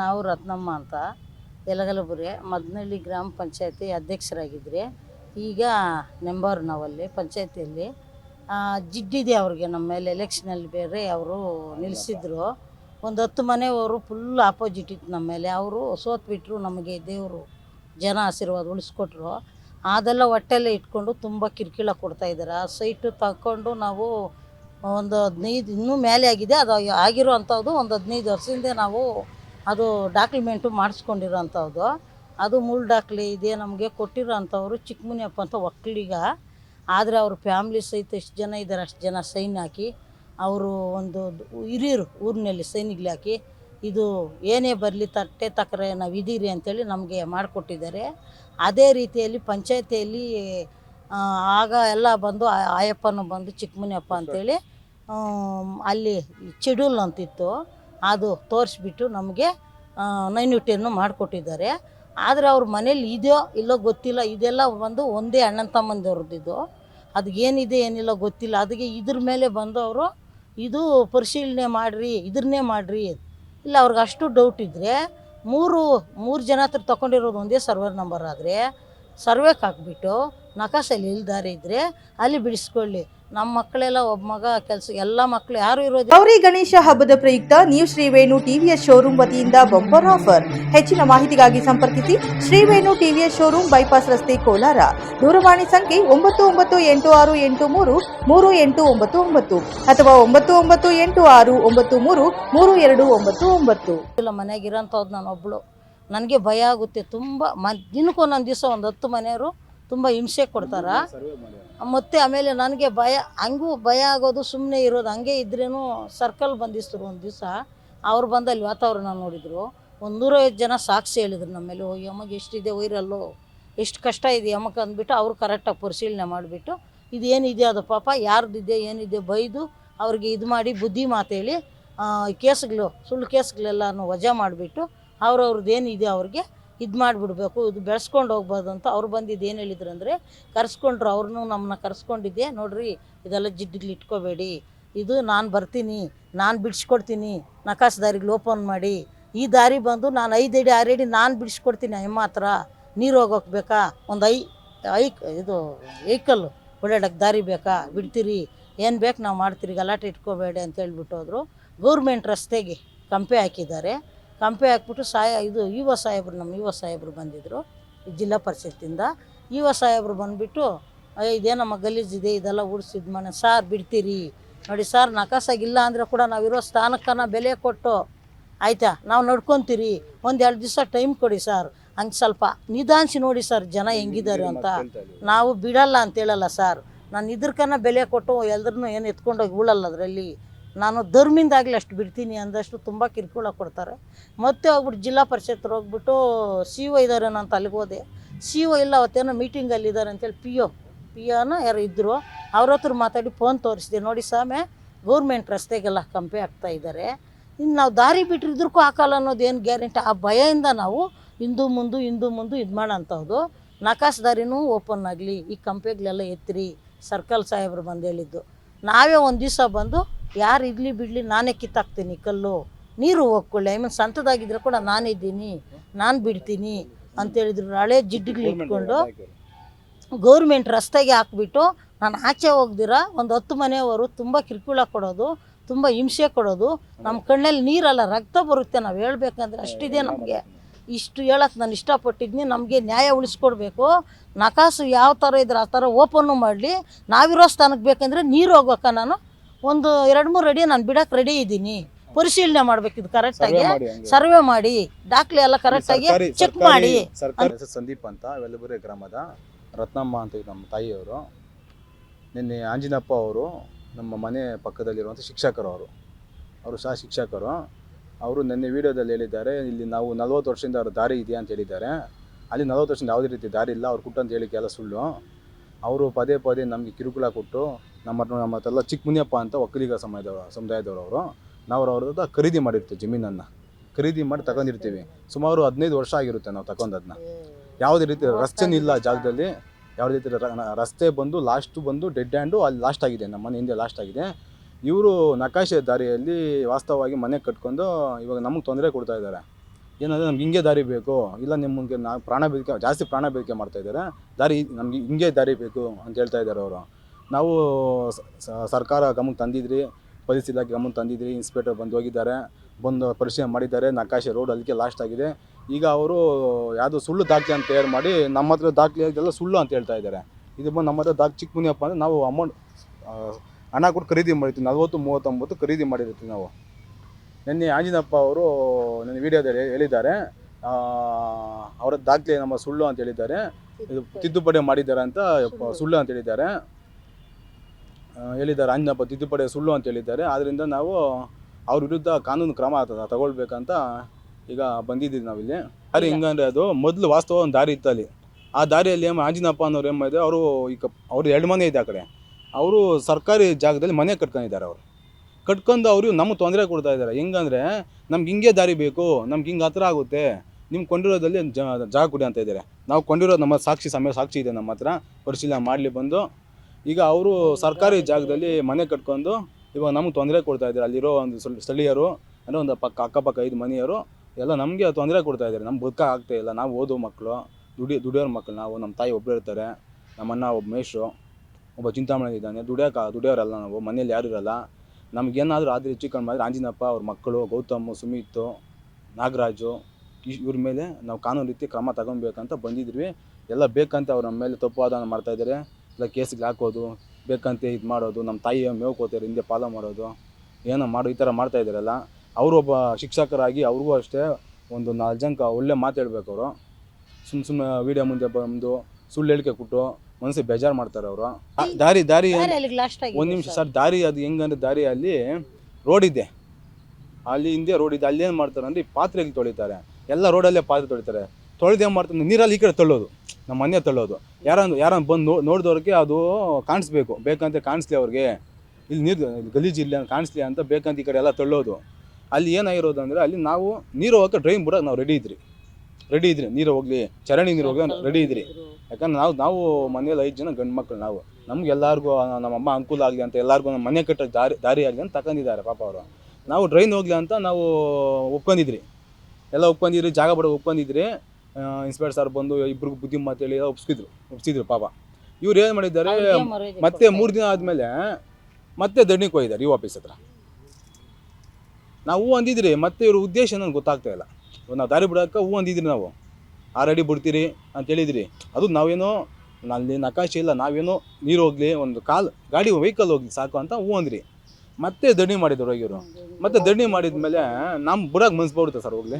ನಾವು ರತ್ನಮ್ಮ ಅಂತ, ಯಲಗಲಬುರಿ ಮದನಹಳ್ಳಿ ಗ್ರಾಮ ಪಂಚಾಯತಿ ಅಧ್ಯಕ್ಷರಾಗಿದ್ರಿ. ಈಗ ನೆಂಬರ್ ನಾವಲ್ಲಿ ಪಂಚಾಯತಿಯಲ್ಲಿ. ಜಿಡ್ಡಿದೆ ಅವ್ರಿಗೆ ನಮ್ಮ ಮೇಲೆ ಎಲೆಕ್ಷನಲ್ಲಿ ಬೇರೆ ಅವರು ನಿಲ್ಲಿಸಿದ್ರು ಒಂದು ಹತ್ತು ಮನೆಯವರು ಫುಲ್ ಆಪೋಸಿಟ್ ಇತ್ತು ನಮ್ಮ ಮೇಲೆ. ಅವರು ಸೋತ್ಬಿಟ್ರು ನಮಗೆ ದೇವರು ಜನ ಆಶೀರ್ವಾದ ಉಳಿಸ್ಕೊಟ್ರು. ಅದೆಲ್ಲ ಹೊಟ್ಟೆಲ್ಲೇ ಇಟ್ಕೊಂಡು ತುಂಬ ಕಿರಿಕಿಳ ಕೊಡ್ತಾ ಇದ್ದಾರೆ. ಆ ಸೈಟು ತಗೊಂಡು ನಾವು ಒಂದು ಹದಿನೈದು, ಇನ್ನೂ ಮೇಲೆ ಆಗಿದೆ. ಅದು ಆಗಿರೋ ಅಂಥದ್ದು ಒಂದು ಹದಿನೈದು ವರ್ಷದಿಂದ ನಾವು ಅದು ಡಾಕ್ಯುಮೆಂಟು ಮಾಡಿಸ್ಕೊಂಡಿರೋಂಥದ್ದು. ಅದು ಮೂಲ ದಾಖಲೆ ಇದೆ ನಮಗೆ ಕೊಟ್ಟಿರೋ ಅಂಥವ್ರು ಚಿಕ್ಕಮುನಿಯಪ್ಪ ಅಂತ ಒಕ್ಕಲಿಗ. ಆದರೆ ಅವ್ರ ಫ್ಯಾಮ್ಲಿ ಸಹಿತ ಎಷ್ಟು ಜನ ಇದ್ದಾರೆ ಅಷ್ಟು ಜನ ಸೈನ್ ಹಾಕಿ ಅವರು ಒಂದು ಹಿರಿಯರು ಊರಿನಲ್ಲಿ ಸೈನಿಗ್ಲಿ ಹಾಕಿ ಇದು ಏನೇ ಬರಲಿ ತಟ್ಟೆ ತಕ್ಕರೆ ನಾವು ಇದ್ದೀರಿ ಅಂತೇಳಿ ನಮಗೆ ಮಾಡಿಕೊಟ್ಟಿದ್ದಾರೆ. ಅದೇ ರೀತಿಯಲ್ಲಿ ಪಂಚಾಯತಿಯಲ್ಲಿ ಆಗ ಎಲ್ಲ ಬಂದು ಆಯಪ್ಪನ ಬಂದು ಚಿಕ್ಕಮುನಿಯಪ್ಪ ಆಮ್, ಅಲ್ಲಿ ಚೆಡೂಲ್ ಅಂತಿತ್ತು. ಅದು ತೋರಿಸ್ಬಿಟ್ಟು ನಮಗೆ ನೈನ್ಯೂಟಿಯನ್ನು ಮಾಡಿಕೊಟ್ಟಿದ್ದಾರೆ. ಆದರೆ ಅವ್ರ ಮನೇಲಿ ಇದೆಯೋ ಇಲ್ಲೋ ಗೊತ್ತಿಲ್ಲ, ಇದೆಲ್ಲ ಬಂದು ಒಂದೇ ಅಣ್ಣನ ತಮ್ಮಂದಿವ್ರದ್ದು ಅದು ಏನಿದೆ ಏನಿಲ್ಲ ಗೊತ್ತಿಲ್ಲ. ಅದಕ್ಕೆ ಇದ್ರ ಮೇಲೆ ಬಂದು ಅವರು, ಇದು ಪರಿಶೀಲನೆ ಮಾಡಿರಿ ಇದನ್ನೇ ಮಾಡಿರಿ. ಇಲ್ಲ, ಅವ್ರಿಗೆ ಅಷ್ಟು ಡೌಟ್ ಇದ್ದರೆ ಮೂರು ಮೂರು ಜನ ಹತ್ರ ತೊಗೊಂಡಿರೋದು ಒಂದೇ ಸರ್ವರ್ ನಂಬರ್ ಆದರೆ ಸರ್ವೇಗೆ ಹಾಕ್ಬಿಟ್ಟು ನಕಾಸಲ್ಲಿ ಇಲ್ದಾರೆ ಇದ್ದರೆ ಅಲ್ಲಿ ಬಿಡಿಸ್ಕೊಳ್ಳಿ. ನಮ್ಮ ಮಕ್ಕಳೆಲ್ಲ ಒಬ್ಬ ಮಗ ಕೆಲಸ ಎಲ್ಲ ಮಕ್ಕಳು ಯಾರು ಇರೋದು ಗೌರಿ ಗಣೇಶ ಹಬ್ಬದ ಪ್ರಯುಕ್ತ ನೀವು ಶ್ರೀವೇಣು ಟಿವಿಎಸ್ ಶೋರೂಮ್ ವತಿಯಿಂದ ಬಂಪರ್ ಆಫರ್. ಹೆಚ್ಚಿನ ಮಾಹಿತಿಗಾಗಿ ಸಂಪರ್ಕಿಸಿ ಶ್ರೀವೇಣು ಟಿವಿಎಸ್ ಶೋರೂಮ್ ಬೈಪಾಸ್ ರಸ್ತೆ ಕೋಲಾರ. ದೂರವಾಣಿ ಸಂಖ್ಯೆ ಒಂಬತ್ತು ಒಂಬತ್ತು ಎಂಟು ಆರು ಎಂಟು ಮೂರು ಮೂರು ಎಂಟು ಒಂಬತ್ತು ಒಂಬತ್ತು ಅಥವಾ ಒಂಬತ್ತು ಒಂಬತ್ತು ಎಂಟು ಆರು ಒಂಬತ್ತು ಮೂರು ಮೂರು ಎರಡು ಒಂಬತ್ತು ಒಂಬತ್ತು. ಇಲ್ಲ ಮನೆಯಾಗಿರೋಂಥದ್ದು ನಾನು ಒಬ್ಬಳು ನನಗೆ ಭಯ ಆಗುತ್ತೆ ತುಂಬ. ಮ ದಿನಕ್ಕೂ ಒಂದೊಂದು ದಿವಸ ಒಂದು ಹತ್ತು ಮನೆಯವರು ತುಂಬ ಹಿಂಸೆ ಕೊಡ್ತಾರ. ಮತ್ತು ಆಮೇಲೆ ನನಗೆ ಭಯ, ಹಂಗೂ ಭಯ ಆಗೋದು ಸುಮ್ಮನೆ ಇರೋದು, ಹಂಗೆ ಇದ್ರೇನು ಸರ್ಕಲ್ ಬಂದಿಸ್ತರು ಒಂದು ದಿವಸ. ಅವ್ರು ಬಂದಲ್ಲಿ ವಾತಾವರಣ ನೋಡಿದರು. ಒಂದು ನೂರೈವತ್ತು ಜನ ಸಾಕ್ಷಿ ಹೇಳಿದ್ರು ನಮ್ಮ ಓ ಯಮಗ ಎಷ್ಟಿದೆ ವೈರಲ್ಲು? ಎಷ್ಟು ಕಷ್ಟ ಇದೆ ಯಮಕ್ಕೆ ಅಂದ್ಬಿಟ್ಟು ಅವ್ರು ಕರೆಕ್ಟಾಗಿ ಪರಿಶೀಲನೆ ಮಾಡಿಬಿಟ್ಟು ಇದು ಏನಿದೆ ಅದು ಪಾಪ? ಯಾರ್ದಿದೆ? ಏನಿದೆ? ಬೈದು ಅವ್ರಿಗೆ ಇದು ಮಾಡಿ ಬುದ್ಧಿ ಮಾತೇಳಿ ಕೇಸ್ಗಳು, ಸುಳ್ಳು ಕೇಸ್ಗಳೆಲ್ಲನೂ ವಜಾ ಮಾಡಿಬಿಟ್ಟು, ಅವ್ರವ್ರದ್ದು ಏನಿದೆ ಅವ್ರಿಗೆ ಇದು ಮಾಡಿಬಿಡ್ಬೇಕು, ಇದು ಬೆಳೆಸ್ಕೊಂಡು ಹೋಗ್ಬೋದು ಅಂತ ಅವ್ರು ಬಂದಿದ್ದು ಏನು ಹೇಳಿದ್ರು ಅಂದರೆ, ಕರೆಸ್ಕೊಂಡ್ರು ಅವ್ರನ್ನೂ ನಮ್ಮನ್ನ ಕರೆಸ್ಕೊಂಡಿದ್ದೆ, ನೋಡ್ರಿ, ಇದೆಲ್ಲ ಜಿಡ್ಡುಗಳು ಇಟ್ಕೋಬೇಡಿ, ಇದು ನಾನು ಬರ್ತೀನಿ, ನಾನು ಬಿಡಿಸ್ಕೊಡ್ತೀನಿ ನಕಾಸು ದಾರಿಗಳು ಓಪನ್ ಮಾಡಿ, ಈ ದಾರಿ ಬಂದು ನಾನು ಐದು ಅಡಿ, ಆರು ಅಡಿ ನಾನು ಬಿಡಿಸ್ಕೊಡ್ತೀನಿ ಅಮ್ಮ ಹತ್ರ, ನೀರು ಹೋಗೋಕೆ ಬೇಕಾ, ಒಂದು ಐ ಐಕ್ ಇದು ವೆಹಿಕಲ್ ಓಡಾಡೋಕ್ಕೆ ದಾರಿ ಬೇಕಾ, ಬಿಡ್ತೀರಿ, ಏನು ಬೇಕು ನಾವು ಮಾಡ್ತೀರಿ, ಗಲಾಟೆ ಇಟ್ಕೋಬೇಡಿ ಅಂತ ಹೇಳ್ಬಿಟ್ಟು ಹೋದರು. ಗೌರ್ಮೆಂಟ್ ರಸ್ತೆಗೆ ಕಂಪೆ ಹಾಕಿದ್ದಾರೆ. ಕಂಪೆ ಹಾಕ್ಬಿಟ್ಟು ಸಾಯ ಇದು ಯುವ ಸಾಹೇಬ್ರು ನಮ್ಮ ಯುವ ಸಾಹೇಬ್ರು ಬಂದಿದ್ದರು ಜಿಲ್ಲಾ ಪರಿಷತ್ತಿಂದ. ಯುವ ಸಾಹೇಬ್ರು ಬಂದುಬಿಟ್ಟು ಇದೇನಮ್ಮ ಗಲೀಜಿದೆ ಇದೆಲ್ಲ ಉಡಿಸಿದ ಮನೆ ಸಾರ್ ಬಿಡ್ತೀರಿ. ನೋಡಿ ಸಾರ್ ನಕಾಸಾಗಿಲ್ಲ ಅಂದರೆ ಕೂಡ ನಾವಿರೋ ಸ್ಥಾನಕ್ಕನ ಬೆಲೆ ಕೊಟ್ಟು ಆಯಿತಾ? ನಾವು ನಡ್ಕೊತೀರಿ. ಒಂದು ಎರಡು ದಿವಸ ಟೈಮ್ ಕೊಡಿ ಸರ್. ಹಂಗೆ ಸ್ವಲ್ಪ ನಿಧಾನಿಸಿ ನೋಡಿ ಸರ್ ಜನ ಹೆಂಗಿದ್ದಾರೆ ಅಂತ. ನಾವು ಬಿಡಲ್ಲ ಅಂತ ಹೇಳಲ್ಲ ಸರ್. ನಾನು ಇದ್ರಕನ್ನ ಬೆಲೆ ಕೊಟ್ಟು ಎಲ್ಲರನ್ನೂ ಏನು ಎತ್ಕೊಂಡೋಗಿ ಉಳಲ್ಲ ಅದರಲ್ಲಿ. ನಾನು ಧರ್ಮಿಂದಾಗಲಿ ಅಷ್ಟು ಬಿಡ್ತೀನಿ ಅಂದಷ್ಟು ತುಂಬ ಕಿರುಕುಳ ಕೊಡ್ತಾರೆ. ಮತ್ತೆ ಹೋಗ್ಬಿಟ್ಟು ಜಿಲ್ಲಾ ಪರಿಷತ್ ಹೋಗ್ಬಿಟ್ಟು ಸಿ ಒ ಇದ್ದಾರೆ ಅಂತ ಅಲ್ಲಿಗೆ ಹೋದೆ. ಸಿ ಒ ಇಲ್ಲ, ಅವತ್ತೇನೋ ಮೀಟಿಂಗಲ್ಲಿ ಇದ್ದಾರೆ ಅಂತೇಳಿ ಪಿ ಒ, ಪಿ ಒನ ಯಾರು ಇದ್ದರು ಅವ್ರ ಹತ್ರ ಮಾತಾಡಿ ಫೋನ್ ತೋರಿಸಿದೆ, ನೋಡಿ ಸಾಮೆ ಗೌರ್ಮೆಂಟ್ ರಸ್ತೆಗೆಲ್ಲ ಕಂಪೆ ಆಗ್ತಾ ಇದ್ದಾರೆ ಇನ್ನು ನಾವು ದಾರಿ ಬಿಟ್ಟಿರಿದ್ರಕ್ಕೂ ಹಾಕಲ್ಲ ಅನ್ನೋದು ಏನು ಗ್ಯಾರಂಟಿ ಆ ಭಯದಿಂದ ನಾವು ಹಿಂದೂ ಮುಂದು ಹಿಂದೂ ಮುಂದು ಇದು ಮಾಡೋಂಥದ್ದು ನಕಾಸ್ ದಾರಿನೂ ಓಪನ್ ಆಗಲಿ. ಈ ಕಂಪೆಗಳೆಲ್ಲ ಎತ್ತಿರಿ ಸರ್ಕಲ್ ಸಾಹೇಬ್ರು ಬಂದು ಹೇಳಿದ್ದು. ನಾವೇ ಒಂದು ದಿವಸ ಬಂದು ಯಾರು ಇರಲಿ ಬಿಡಲಿ ನಾನೇ ಕಿತ್ತಾಕ್ತೀನಿ ಕಲ್ಲು. ನೀರು ಹೋಗ್ಕೊಳ್ಳಿ ಐ ಮೀನ್ ಸಂತದಾಗಿದ್ರೆ ಕೂಡ ನಾನಿದ್ದೀನಿ ನಾನು ಬಿಡ್ತೀನಿ ಅಂತೇಳಿದ್ರು ಹಳೆ ಜಿಡ್ಡುಗಳು ಇಟ್ಕೊಂಡು ಗೌರ್ಮೆಂಟ್ ರಸ್ತೆಗೆ ಹಾಕ್ಬಿಟ್ಟು ನಾನು ಆಚೆ ಹೋಗ್ದಿರ ಒಂದು ಹತ್ತು ಮನೆಯವರು ತುಂಬ ಕಿರುಕುಳ ಕೊಡೋದು ತುಂಬ ಹಿಂಸೆ ಕೊಡೋದು ನಮ್ಮ ಕಣ್ಣಲ್ಲಿ ನೀರಲ್ಲ ರಕ್ತ ಬರುತ್ತೆ ನಾವು ಹೇಳ್ಬೇಕಂದ್ರೆ ಅಷ್ಟಿದೆ ನಮಗೆ. ಇಷ್ಟು ಹೇಳಕ್ಕೆ ನಾನು ಇಷ್ಟಪಟ್ಟಿದ್ದೀನಿ ನಮಗೆ ನ್ಯಾಯ ಉಳಿಸ್ಕೊಡ್ಬೇಕು. ನಕಾಸು ಯಾವ ಥರ ಇದ್ರೆ ಆ ಥರ ಓಪನ್ನು ಮಾಡಲಿ ನಾವಿರೋ ಸ್ಥಾನಕ್ಕೆ ಬೇಕಂದರೆ ನೀರು ಹೋಗ್ಬೇಕಾ ನಾನು. ಒಂದು ಎರಡು ಮೂರು ಅಡಿ ನಾನು ಬಿಡಕ್ಕೆ ರೆಡಿ ಇದ್ದೀನಿ. ಪರಿಶೀಲನೆ ಮಾಡ್ಬೇಕು ಇದು ಕರೆಕ್ಟ್ ಆಗಿ. ಸರ್ವೆ ಮಾಡಿ. ದಾಖಲೆ ಎಲ್ಲ ಕರೆಕ್ಟ್ ಆಗಿ ಚೆಕ್ ಮಾಡಿ. ಸಂದೀಪ್ ಅಂತ ವೆಲ್ಲಬುರೆ ಗ್ರಾಮದ ರತ್ನಮ್ಮ ಅಂತ ನಮ್ಮ ತಾಯಿಯವರು. ನಿನ್ನೆ ಆಂಜಿನಪ್ಪ ಅವರು ನಮ್ಮ ಮನೆ ಪಕ್ಕದಲ್ಲಿರುವಂಥ ಶಿಕ್ಷಕರು ಅವರು. ಅವರು ಸಹ ಶಿಕ್ಷಕರು. ಅವರು ನಿನ್ನೆ ವಿಡಿಯೋದಲ್ಲಿ ಹೇಳಿದ್ದಾರೆ ಇಲ್ಲಿ ನಾವು ನಲ್ವತ್ತು ವರ್ಷದಿಂದ ಅವ್ರ ದಾರಿ ಇದೆಯಾ ಅಂತ ಹೇಳಿದ್ದಾರೆ. ಅಲ್ಲಿ ನಲ್ವತ್ತು ವರ್ಷದಿಂದ ಯಾವುದೇ ರೀತಿ ದಾರಿ ಇಲ್ಲ ಅವ್ರು ಕೊಟ್ಟಂತ ಹೇಳಿಕೆ ಎಲ್ಲ ಸುಳ್ಳು. ಅವರು ಪದೇ ಪದೇ ನಮಗೆ ಕಿರುಕುಳ ಕೊಟ್ಟು ನಮ್ಮ ನಮ್ಮ ಹತ್ತೆಲ್ಲ ಚಿಕ್ಕ ಮುನಿಯಪ್ಪ ಅಂತ ಒಕ್ಕಲಿಗ ಸಮಯದವರು ಸಮುದಾಯದವರು ನಾವು ಅವ್ರ ಹತ್ರ ಖರೀದಿ ಮಾಡಿರ್ತೀವಿ ಜಮೀನನ್ನು. ಖರೀದಿ ಮಾಡಿ ತಗೊಂಡಿರ್ತೀವಿ. ಸುಮಾರು ಹದಿನೈದು ವರ್ಷ ಆಗಿರುತ್ತೆ ನಾವು ತಗೊಂಡದನ್ನ ಯಾವುದೇ ರೀತಿ ರಸ್ತೆನೂ ಇಲ್ಲ ಜಾಗದಲ್ಲಿ. ಯಾವುದೇ ರೀತಿ ರಸ್ತೆ ಬಂದು ಲಾಸ್ಟು ಬಂದು ಡೆಡ್ ಹ್ಯಾಂಡು ಅಲ್ಲಿ ಲಾಸ್ಟ್ ಆಗಿದೆ, ನಮ್ಮ ಮನೆ ಹಿಂದೆ ಲಾಸ್ಟ್ ಆಗಿದೆ. ಇವರು ನಕಾಶೆ ದಾರಿಯಲ್ಲಿ ವಾಸ್ತವವಾಗಿ ಮನೆ ಕಟ್ಕೊಂಡು ಇವಾಗ ನಮಗೆ ತೊಂದರೆ ಕೊಡ್ತಾ ಇದ್ದಾರೆ ಏನಂದರೆ ನಮ್ಗೆ ಹಿಂಗೆ ದಾರಿ ಬೇಕು, ಇಲ್ಲ ನಿಮಗೆ ನಾವು ಪ್ರಾಣ ಜಾಸ್ತಿ ಪ್ರಾಣ ಬೇಡಿಕೆ ಮಾಡ್ತಾ ಇದ್ದಾರೆ ದಾರಿ ನಮಗೆ ಹಿಂಗೆ ದಾರಿ ಬೇಕು ಅಂತ ಹೇಳ್ತಾ ಇದ್ದಾರೆ ಅವರು. ನಾವು ಸರ್ಕಾರ ಗಮನಕ್ಕೆ ತಂದಿದ್ರಿ, ಪೊಲೀಸ್ ಇಲಾಖೆ ಗಮನಕ್ಕೆ ತಂದಿದ್ರಿ ಇನ್ಸ್ಪೆಕ್ಟರ್ ಬಂದು ಹೋಗಿದ್ದಾರೆ, ಬಂದು ಪರಿಶೀಲನೆ ಮಾಡಿದ್ದಾರೆ, ನಕಾಶೆ ರೋಡ್ ಅದಕ್ಕೆ ಲಾಸ್ಟ್ ಆಗಿದೆ. ಈಗ ಅವರು ಯಾವುದು ಸುಳ್ಳು ದಾಖಲೆ ಅಂತ ತಯಾರು ಮಾಡಿ ನಮ್ಮ ಹತ್ರ ದಾಖಲೆ ಇದೆಲ್ಲ ಸುಳ್ಳು ಅಂತ ಹೇಳ್ತಾ ಇದ್ದಾರೆ. ಇದು ಬಂದು ನಮ್ಮ ಹತ್ರ ದಾಖಲೆ ಚಿಕ್ಕ ಮುನಿಯಪ್ಪ ಅಂದರೆ ನಾವು ಅಮೌಂಟ್ ಹಣ ಕೊಟ್ಟು ಖರೀದಿ ಮಾಡಿರ್ತೀವಿ, ನಲ್ವತ್ತು, ಮೂವತ್ತೊಂಬತ್ತು ಖರೀದಿ ಮಾಡಿರ್ತೀವಿ ನಾವು. ನಿನ್ನೆ ಆಂಜಿನಪ್ಪ ಅವರು ನನ್ನ ವಿಡಿಯೋದಲ್ಲಿ ಹೇಳಿದ್ದಾರೆ ಅವರ ದಾಖಲೆ ನಮ್ಮ ಸುಳ್ಳು ಅಂತ ಹೇಳಿದ್ದಾರೆ, ಇದು ತಿದ್ದುಪಡಿ ಮಾಡಿದ್ದಾರೆ ಅಂತ ಸುಳ್ಳು ಅಂತ ಹೇಳಿದ್ದಾರೆ. ಹೇಳಿದ್ದಾರೆ. ಅಂಜನಪ್ಪ ತಿದ್ದುಪಡಿ ಸುಳ್ಳು ಅಂತ ಹೇಳಿದ್ದಾರೆ. ಆದ್ದರಿಂದ ನಾವು ಅವ್ರ ವಿರುದ್ಧ ಕಾನೂನು ಕ್ರಮ ಆಗ್ತದೆ ತಗೊಳ್ಬೇಕಂತ ಈಗ ಬಂದಿದ್ದೀವಿ ನಾವಿಲ್ಲಿ. ಅರೆ ಹೆಂಗಂದ್ರೆ ಅದು ಮೊದಲು ವಾಸ್ತವ ಒಂದು ದಾರಿ ಇತ್ತು ಅಲ್ಲಿ. ಆ ದಾರಿಯಲ್ಲಿ ಏಮ ಆಂಜಿನಪ್ಪ ಅನ್ನೋರು ಏನು ಅವರು ಈಗ ಅವ್ರು ಎರಡು ಮನೆ ಇದೆ ಆ ಕಡೆ. ಅವರು ಸರ್ಕಾರಿ ಜಾಗದಲ್ಲಿ ಮನೆ ಕಟ್ಕೊಂಡಿದ್ದಾರೆ ಅವರು. ಕಟ್ಕೊಂಡು ಅವರು ನಮ್ಮ ತೊಂದರೆ ಕೊಡ್ತಾ ಇದ್ದಾರೆ. ಹೆಂಗಂದ್ರೆ ನಮ್ಗೆ ಹಿಂಗೆ ದಾರಿ ಬೇಕು ನಮ್ಗೆ ಹಿಂಗೆ ಹತ್ರ ಆಗುತ್ತೆ. ನಿಮ್ಗೆ ಕೊಂಡಿರೋದಲ್ಲಿ ಜಾಗ ಕೊಡಿ ಅಂತ ಇದ್ದಾರೆ. ನಾವು ಕೊಂಡಿರೋದು ನಮ್ಮ ಸಾಕ್ಷಿ ಸಮಯ ಸಾಕ್ಷಿ ಇದೆ ನಮ್ಮ ಹತ್ರ. ಪರಿಶೀಲನೆ ಮಾಡಲಿ ಬಂದು. ಈಗ ಅವರು ಸರ್ಕಾರಿ ಜಾಗದಲ್ಲಿ ಮನೆ ಕಟ್ಕೊಂಡು ಇವಾಗ ನಮ್ಗೆ ತೊಂದರೆ ಕೊಡ್ತಾ ಇದ್ದಾರೆ. ಅಲ್ಲಿರೋ ಒಂದು ಸ್ಥಳೀಯರು, ಅಂದರೆ ಒಂದು ಪಕ್ಕ, ಅಕ್ಕಪಕ್ಕ ಐದು ಮನೆಯವರು, ಎಲ್ಲ ನಮಗೆ ತೊಂದರೆ ಕೊಡ್ತಾ ಇದ್ದಾರೆ. ನಮ್ಮ ಬದುಕ ಆಗ್ತಾ ಇಲ್ಲ. ನಾವು ಓದೋ ಮಕ್ಕಳು ದುಡಿ ದುಡಿಯೋರ ಮಕ್ಕಳು ನಾವು ನಮ್ಮ ತಾಯಿ ಒಬ್ಬರು ಇರ್ತಾರೆ, ನಮ್ಮ ಅಣ್ಣ ಒಬ್ಬ ಮೇಷು ಒಬ್ಬ ಚಿಂತಾಮಣಿ ಇದ್ದಾನೆ. ದುಡಿಯೋಕೆ ದುಡಿಯೋರಲ್ಲ ನಾವು ಮನೇಲಿ ಯಾರು ಇರಲ್ಲ. ನಮಗೇನಾದರೂ ಆದರೆ ಹೆಚ್ಚು ಮಾಡಿದ್ರೆ ಆಂಜಿನಪ್ಪ ಅವ್ರ ಮಕ್ಕಳು ಗೌತಮ್, ಸುಮಿತ್, ನಾಗರಾಜು ಇವ್ರ ಮೇಲೆ ನಾವು ಕಾನೂನು ರೀತಿ ಕ್ರಮ ತಗೊಬೇಕಂತ ಬಂದಿದ್ವಿ. ಎಲ್ಲ ಬೇಕಂತ ಅವ್ರ ನಮ್ಮ ಮೇಲೆ ತಪ್ಪು ಆದಾನ ಮಾಡ್ತಾ ಇದ್ದಾರೆ. ಇಲ್ಲ ಕೇಸಿಗೆ ಹಾಕೋದು ಬೇಕಂತ ಇದು ಮಾಡೋದು ನಮ್ಮ ತಾಯಿ ಮೇವು ಕೋತಾರೆ ಹಿಂದೆ ಪಾಲ ಮಾಡೋದು ಏನೋ ಮಾಡು ಈ ಥರ ಮಾಡ್ತಾ ಇದ್ದಾರಲ್ಲ ಅವರು ಒಬ್ಬ ಶಿಕ್ಷಕರಾಗಿ ಅವ್ರಿಗೂ ಅಷ್ಟೇ ಒಂದು ನಾಲ್ಕು ಜನಕ್ಕೆ ಒಳ್ಳೆ ಮಾತು ಹೇಳ್ಬೇಕು ಅವರು. ಸುಮ್ಮ ಸುಮ್ಮನೆ ವೀಡಿಯೋ ಮುಂದೆ ಬಂದು ಸುಳ್ಳು ಹೇಳಿಕೆ ಕೊಟ್ಟು ಮನಸ್ಸಿಗೆ ಬೇಜಾರು ಮಾಡ್ತಾರೆ ಅವರು. ದಾರಿ ದಾರಿ ಒಂದು ನಿಮಿಷ ಸರ್. ದಾರಿ ಅದು ಹೆಂಗಂದ್ರೆ ದಾರಿ ಅಲ್ಲಿ ರೋಡ್ ಇದೆ. ಅಲ್ಲಿ ಹಿಂದೆ ರೋಡ್ ಇದೆ ಅಲ್ಲಿ ಏನು ಮಾಡ್ತಾರೆ ಅಂದರೆ ಈ ಪಾತ್ರೆಗೆ ತೊಳಿತಾರೆ. ಎಲ್ಲ ರೋಡಲ್ಲೇ ಪಾತ್ರೆ ತೊಳಿತಾರೆ. ತೊಳೆದು ಏನು ಮಾಡ್ತಾರೆ ನೀರಲ್ಲಿ ಈ ಕಡೆ ತಳ್ಳೋದು. ನಮ್ಮ ಮನೆ ತಳ್ಳೋದು ಯಾರು ಯಾರನ್ನ ಬಂದು ನೋಡಿದವ್ರಿಗೆ ಅದು ಕಾಣಿಸ್ಬೇಕು. ಬೇಕಂತ ಕಾಣಿಸ್ಲಿ ಅವ್ರಿಗೆ. ಇಲ್ಲಿ ನೀರು ಗಲೀಜು ಇಲ್ಲ, ಕಾಣಿಸ್ಲಿ ಅಂತ ಬೇಕಂತ ಈ ಕಡೆ ಎಲ್ಲ ತಳ್ಳೋದು. ಅಲ್ಲಿ ಏನಾಗಿರೋದು ಅಂದರೆ ಅಲ್ಲಿ ನಾವು ನೀರು ಹೋಗೋಕೆ ಡ್ರೈನ್ ಬಿಡೋಕೆ ನಾವು ರೆಡಿ ಇದ್ರಿ. ರೆಡಿ ಇದ್ರಿ. ನೀರು ಹೋಗಲಿ, ಚರಂಡಿ ನೀರು ಹೋಗಲಿ ರೆಡಿ ಇದ್ರಿ. ಯಾಕಂದ್ರೆ ನಾವು ನಾವು ಮನೇಲಿ ಐದು ಜನ ಗಂಡು ಮಕ್ಕಳು ನಾವು. ನಮ್ಗೆ ಎಲ್ಲರಿಗೂ ನಮ್ಮ ಅಮ್ಮ ಅನುಕೂಲ ಆಗಲಿ ಅಂತ ಎಲ್ಲರಿಗೂ ನಮ್ಮ ಮನೆ ಕಟ್ಟೋ ದಾರಿ ದಾರಿ ಆಗಲಿ ಅಂತ ತಗೊಂಡಿದ್ದಾರೆ ಪಾಪ ಅವರು. ನಾವು ಡ್ರೈನ್ ಹೋಗ್ಲಿ ಅಂತ ನಾವು ಒಪ್ಕೊಂಡಿದ್ರಿ. ಎಲ್ಲ ಒಪ್ಕೊಂಡಿದ್ರಿ, ಜಾಗ ಬಡ ಒಪ್ಕೊಂಡಿದ್ರಿ. ಇನ್ಸ್ಪೆಕ್ಟರ್ ಸರ್ ಬಂದು ಇಬ್ಬರಿಗೂ ಬುದ್ಧಿ ಮಾತೇಳಿ ಹೇಳಿ ಒಪ್ಸಿದ್ರು ಒಪ್ಸಿದ್ರು ಪಾಪ. ಇವ್ರು ಏನು ಮಾಡಿದ್ದಾರೆ ಮತ್ತೆ ಮೂರು ದಿನ ಆದಮೇಲೆ ಮತ್ತೆ ದಣ್ಣಿಗೆ ಹೋಗಿದ್ದಾರೆ ಈ ಆಫೀಸ್ ಹತ್ರ. ನಾವು ಹೂ ಅಂದಿದ್ರಿ ಮತ್ತೆ ಇವ್ರ ಉದ್ದೇಶ ನನಗೆ ಗೊತ್ತಾಗ್ತಾ ಇಲ್ಲ. ನಾವು ದಾರಿ ಬಿಡೋಕೆ ಹೂ ಅಂದಿದ್ರಿ ನಾವು. ಆಲ್ರೆಡಿ ಬಿಡ್ತೀರಿ ಅಂತ ಹೇಳಿದ್ರಿ. ಅದು ನಾವೇನೋ ನಲ್ಲಿ ನಕಾಶೆ ಇಲ್ಲ ನಾವೇನೋ ನೀರು ಹೋಗಲಿ ಒಂದು ಕಾಲು ಗಾಡಿ ವೆಹಿಕಲ್ ಹೋಗ್ಲಿ ಸಾಕು ಅಂತ ಹೂ ಅಂದ್ರಿ. ಮತ್ತೆ ದಣ್ಣಿ ಮಾಡಿದ್ರು ಇವರು. ಮತ್ತೆ ದಣಿ ಮಾಡಿದ್ಮೇಲೆ ನಮ್ಮ ಬುಡಕ್ಕೆ ಮನ್ಸು ಬರುತ್ತೆ ಸರ್ ಹೋಗ್ಲಿ.